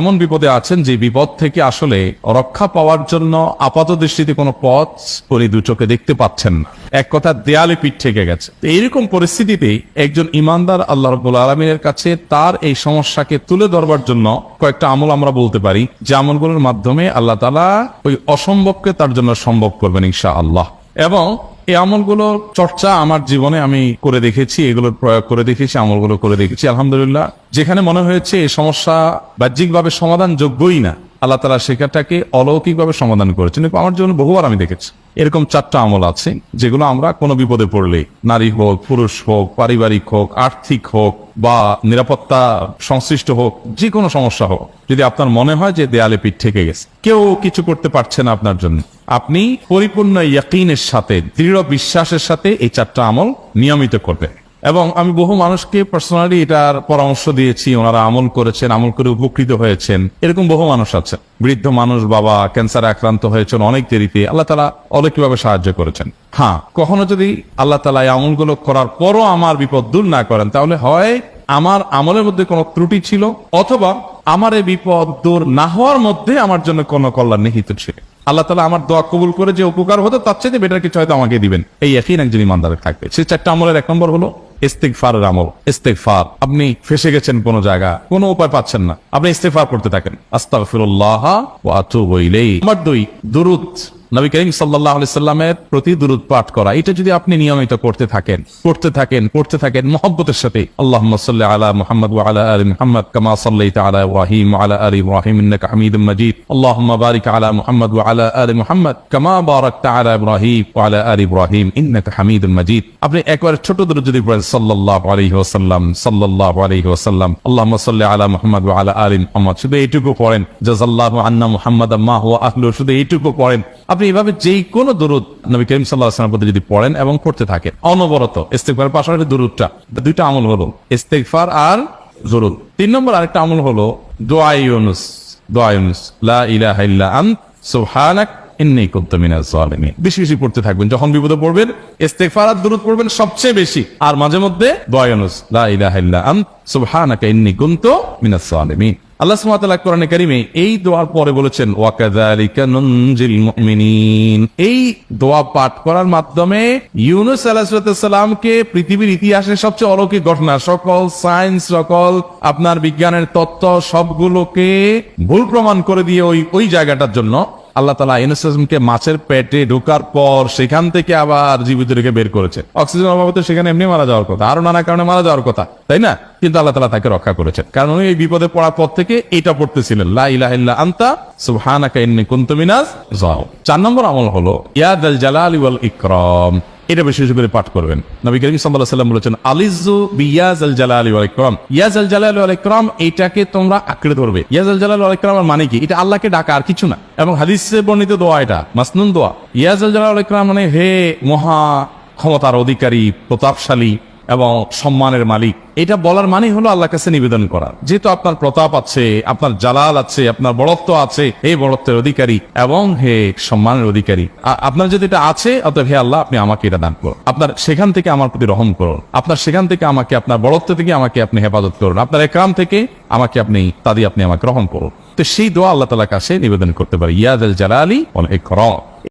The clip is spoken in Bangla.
এমন বিপদে আছেন যে বিপদ থেকে আসলে রক্ষা পাওয়ার জন্য আপাত দৃষ্টিতে কোনো পথ উনি দু চোখে দেখতে পাচ্ছেন না। এক কথা দেয়ালে পিঠ থেকে গেছে। এইরকম পরিস্থিতিতে একজন ইমানদার আল্লাহ রবুল আলমিনের কাছে তার এই সমস্যাকে তুলে ধরবার জন্য কয়েকটা আমল আমরা বলতে পারি। যে আমলগুলোর মাধ্যমে আল্লাহ তালা ওই অসম্ভবকে তার জন্য সম্ভব করবেন ইনশা আল্লাহ এবং এই আমলগুলো চর্চা আমার জীবনে আমি করে দেখেছি এগুলোর প্রয়োগ করে দেখেছি, আমলগুলো করে দেখেছি। আলহামদুলিল্লাহ, যেখানে মনে হয়েছে এই সমস্যা বাহ্যিকভাবে সমাধান যোগ্যই না। আল্লাহ তালা সেখানটাকে অলৌকিকভাবে সমাধান করেছেন। আমার জন্য বহুবার আমি দেখেছি। এরকম চারটা আমল আছে, যেগুলো আমরা কোনো বিপদে পড়লে, নারী হোক, পুরুষ হোক, পারিবারিক হোক, আর্থিক হোক বা নিরাপত্তা সংশ্লিষ্ট হোক যে কোনো সমস্যা হোক, যদি আপনার মনে হয় যে দেয়ালে পিঠ থেকে গেছে, কেউ কিছু করতে পারছে না আপনার জন্য, আপনি পরিপূর্ণ ইয়াকিনের সাথে, দৃঢ় বিশ্বাসের সাথে এই চারটা আমল নিয়মিত করবেন। এবং আমি বহু মানুষকে পার্সোনালি এটার পরামর্শ দিয়েছি, ওনারা আমল করেছেন, আমল করে উপকৃত হয়েছেন। এরকম বহু মানুষ আছে বৃদ্ধ মানুষ, বাবা ক্যান্সারে আক্রান্ত হয়েছেন অনেক দেরিতে। আল্লাহ তালা অলৌকিকভাবে সাহায্য করেছেন। হ্যাঁ কখনো যদি আল্লাহ তালা এই আমলগুলো করার পরও আমার বিপদ দূর না করেন, তাহলে হয় আমার আমলের মধ্যে কোনো ত্রুটি ছিল, অথবা আমার এই বিপদ দূর না হওয়ার মধ্যে আমার জন্য কোনো কল্যাণ নিহিত ছিল। আল্লাহ তালা আমার দোয়া কবুল করে যে উপকার হতো, তার চেয়ে বেটার কিছু হয়তো আমাকে দিবেন। এই একই একজন ইমানদারে থাকবে। সে চারটা আমলের এক নম্বর হলো ইস্তেকফারের আমল ইস্তেকফার আপনি ফেসে গেছেন কোন জায়গা কোনো উপায় পাচ্ছেন না। আপনি ইস্তেকফার করতে থাকেন। আস্তাগফিরুল্লাহ নাম্বার দুই, দুরুদ। নবী করিম সাল্লাল্লাহু আলাইহি সাল্লামের প্রতি দুরুদ পাঠ করা। এটা যদি আপনি নিয়মিত করতে থাকেন করতে থাকেন করতে থাকেন, মহব্বতের সাথে, আল্লাহুম্মা সাল্লি আলা মুহাম্মদ মুহাম্মদ কামা সাল্লাইতা আলা ইব্রাহিম ওয়া আলা আলি হামিদুম মাজিদ। আল্লাহুম্মা বারিক আলা মুহাম্মদ আলা মুহাম্মদ কামা ইব্রাহিম আলা ইব্রাহিম মাজিদ। আপনি একবার ছোট দুরুদ যদি পড়েন, সাল্লাল্লাহু আলাইহি ওয়াসাল্লাম, সাল্লাল্লাহু আলাইহি ওয়াসাল্লাম, আল্লাহুম্মা সাল্লি আলা মুহাম্মদ আলা আলি মুহাম্মদ, শুধু এইটুকু পড়েন। জাযাল্লাহু আন্না মুহাম্মাদ মা হুয়া আহলু শুধু এইটুকু পড়েন। আপনি এভাবে যেই কোনো দরুদ নবী করিম সাল্লাহ প্রতি যদি পড়েন এবং পড়তে থাকেন, অনবরত ইস্তেকফার পাশাপাশি দরুদটা দুইটা আমল হলো ইস্তেকফার আর জরুদ তিন নম্বর আরেকটা আমল হলো লা কুনতু মিনাজ বেশি বেশি পড়তে থাকবেন, যখন বিপদে পড়বেন, ইস্তেগফার আর দুরূদ পড়বেন সবচেয়ে বেশি। আর মাঝে মধ্যে দোয়া লা ইলাহা ইল্লা আন্ত, সুবহানাকা ইন্নী মিনাজ আল্লাহ সুমাতাল্লাহ কোরআনে কারিমে এই দোয়ার পরে বলেছেন এই দোয়া পাঠ করার মাধ্যমে ইউনুস আলাহিসামকে পৃথিবীর ইতিহাসের সবচেয়ে অলৌকিক ঘটনা, সকল সায়েন্স, সকল আপনার বিজ্ঞানের তত্ত্ব, সবগুলোকে ভুল প্রমাণ করে দিয়ে ওই ওই জায়গাটার জন্য আল্লাহ তালা ইউনুসকে মাছের পেটে ঢোকার পর সেখান থেকে আবার জীবিত রেখে বের করেছে। অক্সিজেন অভাবে তো সেখানে এমনি মারা যাওয়ার কথা। আরও নানা কারণে মারা যাওয়ার কথা, তাই না? কিন্তু আল্লাহ তালা তাকে রক্ষা করেছেন। কারণ উনি এই বিপদে পড়ার পর থেকে এটা পড়তেছিলেন, লা আন্তা সুবহানাকা ইন্নী কুনতু মিনাজ যাও চার নম্বর আমল হলো ইয়াদাল জালাল ইকরাম। এটা বিশেষ বেশি করে পাঠ করবেন। নবী করিম সাল্লাহ সাল্লাম বলেছেন আলিজু বিয়াজ আল জালা আলী আলাইক্রম ইয়াজ আল জালা আলী আলাইক্রম এটাকে তোমরা আঁকড়ে ধরবে। ইয়াজ আল জালা ওয়াল ইকরাম মানে কি? এটা আল্লাহকে ডাকা আর কিছু না। এবং হাদিসে বর্ণিত দোয়া এটা, মাসনুন দোয়া। ইয়াজ আল জালা আলাইক্রম মানে হে মহা ক্ষমতার অধিকারী, প্রতাপশালী এবং সম্মানের মালিক। এটা বলার মানে হলো আল্লাহ কাছে নিবেদন করা। যেহেতু আপনার প্রতাপ আছে, আপনার জালাল আছে, আপনার বড়ত্ব আছে এই বড়ত্বের অধিকারী এবং হে সম্মানের অধিকারী। আপনার যদি এটা আছে, অতএব হে আল্লাহ, আপনি আমাকে এটা দান করুন। আপনার সেখান থেকে আমার প্রতি রহম করুন। আপনার সেখান থেকে আমাকে, আপনার বড়ত্ব থেকে আমাকে আপনি হেফাজত করুন। আপনার একরাম থেকে আমাকে আপনি তাদি আপনি আমাকে রহম করুন। তো সেই দোয়া আল্লাহ তালা কাছে নিবেদন করতে পারি। ইয়াদ আল জালালি অনেক